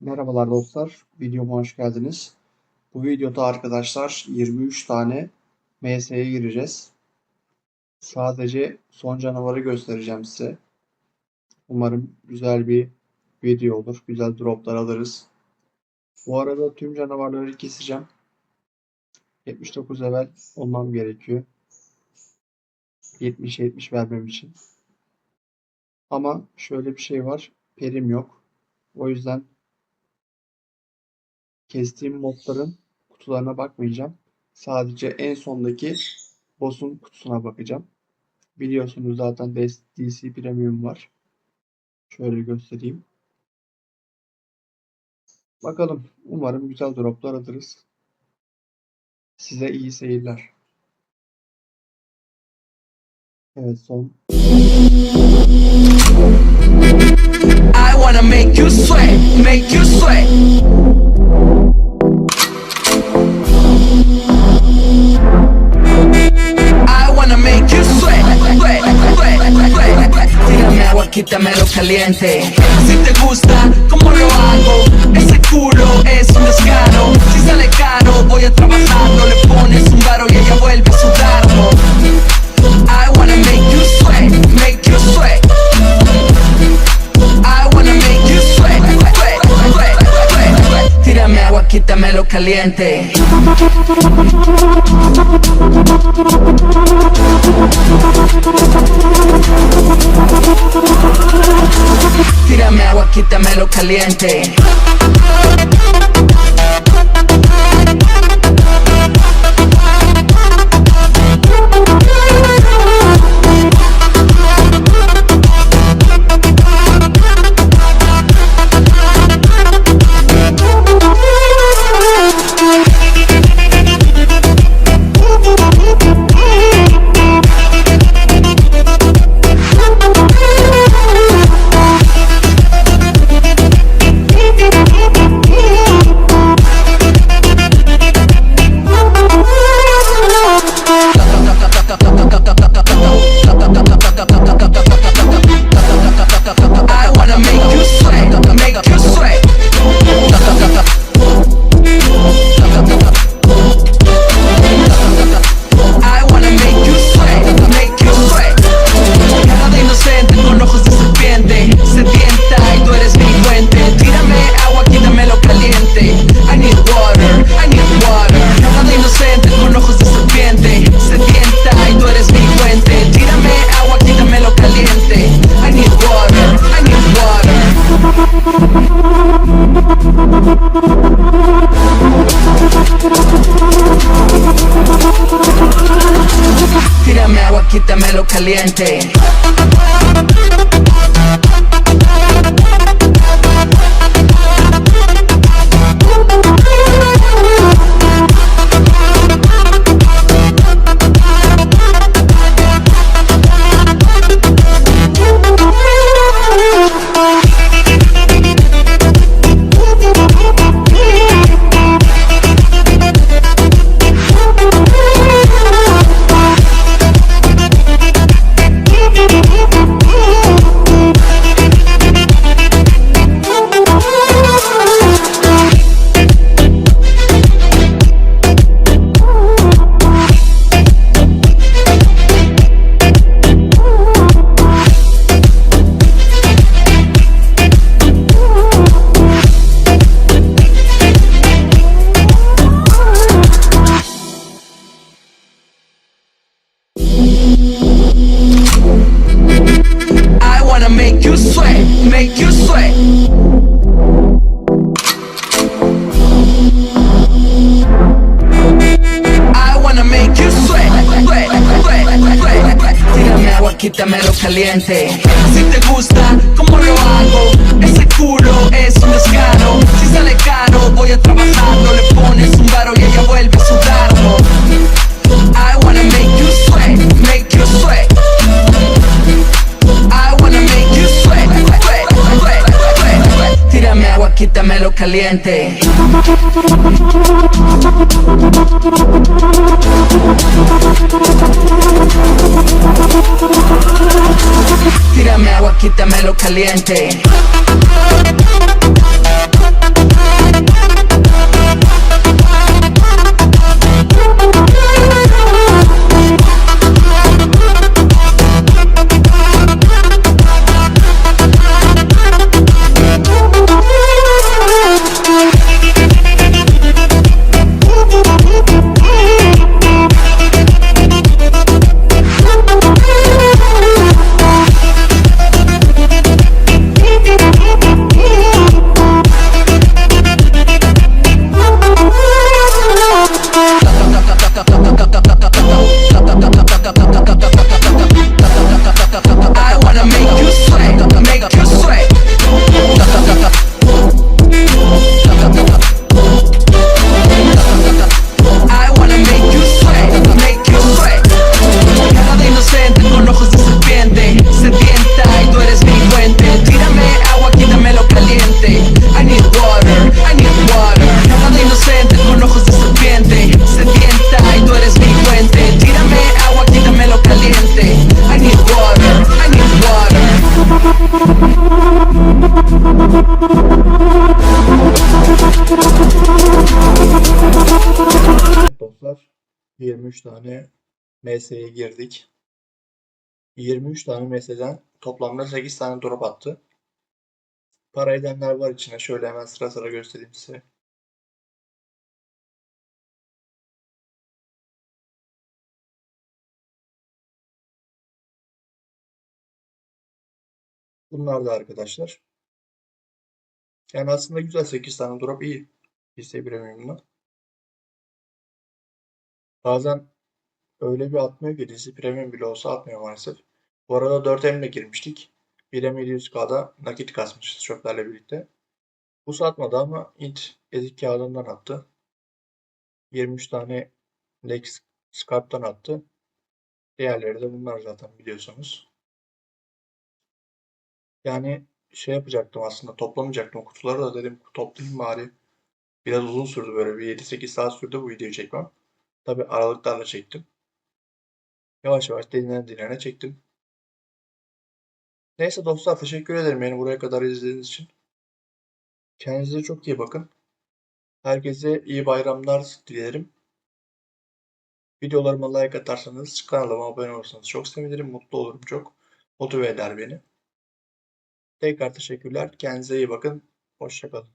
Merhabalar dostlar, videoma hoş geldiniz. Bu videoda arkadaşlar 23 tane MS'ye gireceğiz. Sadece son canavarı göstereceğim size. Umarım güzel bir video olur, güzel droplar alırız. Bu arada tüm canavarları keseceğim. 79 level olmam gerekiyor. 70-70 vermem için. Ama şöyle bir şey var, perim yok. O yüzden kestiğim modların kutularına bakmayacağım. Sadece en sondaki boss'un kutusuna bakacağım. Biliyorsunuz zaten DC Premium var. Şöyle göstereyim. Bakalım. Umarım güzel droplar alırız. Size iyi seyirler. Evet son. Caliente. Si te gusta, ¿cómo lo hago? Ese culo es un descaro. Si sale caro, voy a trabajarlo. Le pones un varo y ella vuelve a sudarlo. I wanna make you sweat, make you sweat. I wanna make you sweat, sweat, sweat, sweat. Tírame agua, quítamelo caliente agua, quítame lo caliente. Caliente. Make you sweat. I wanna make you sweat, sweat, sweat, sweat, sweat. Tírame agua, quítamelo caliente. Si te gusta, ¿cómo lo hago? Ese culo es un descaro. Si sale caro, voy a trabajarlo. Le pones un varo y ella vuelve a sudarlo. Quítamelo caliente. Tírame agua, quítamelo caliente. 23 tane MS'ye girdik. 23 tane MS'den toplamda 8 tane drop attı. Para edenler var içine. Şöyle hemen sıra sıra göstereyim size. Bunlar da arkadaşlar. Yani aslında güzel 8 tane drop iyi. Lise premium'da. Bazen öyle bir atmıyor ki dizi premium bile olsa atmıyor maalesef. Bu arada 4M ile girmiştik. 1M 700K'da nakit kasmışız çöplerle birlikte. Bu satmadı ama int ezik kağıdından attı. 23 tane Lex Scarp'tan attı. Diğerleri de bunlar zaten biliyorsunuz. Yani şey yapacaktım aslında toplamayacaktım kutuları da dedim toplayayım bari. Biraz uzun sürdü böyle bir 7-8 saat sürdü bu videoyu çekmem. Tabi aralıklarla çektim. Yavaş yavaş dinlene dinlene çektim. Neyse dostlar teşekkür ederim beni buraya kadar izlediğiniz için. Kendinize çok iyi bakın. Herkese iyi bayramlar dilerim. Videolarıma like atarsanız, kanalıma abone olursanız çok sevinirim, mutlu olurum çok. Motive eder beni. Tekrar teşekkürler. Kendinize iyi bakın. Hoşçakalın.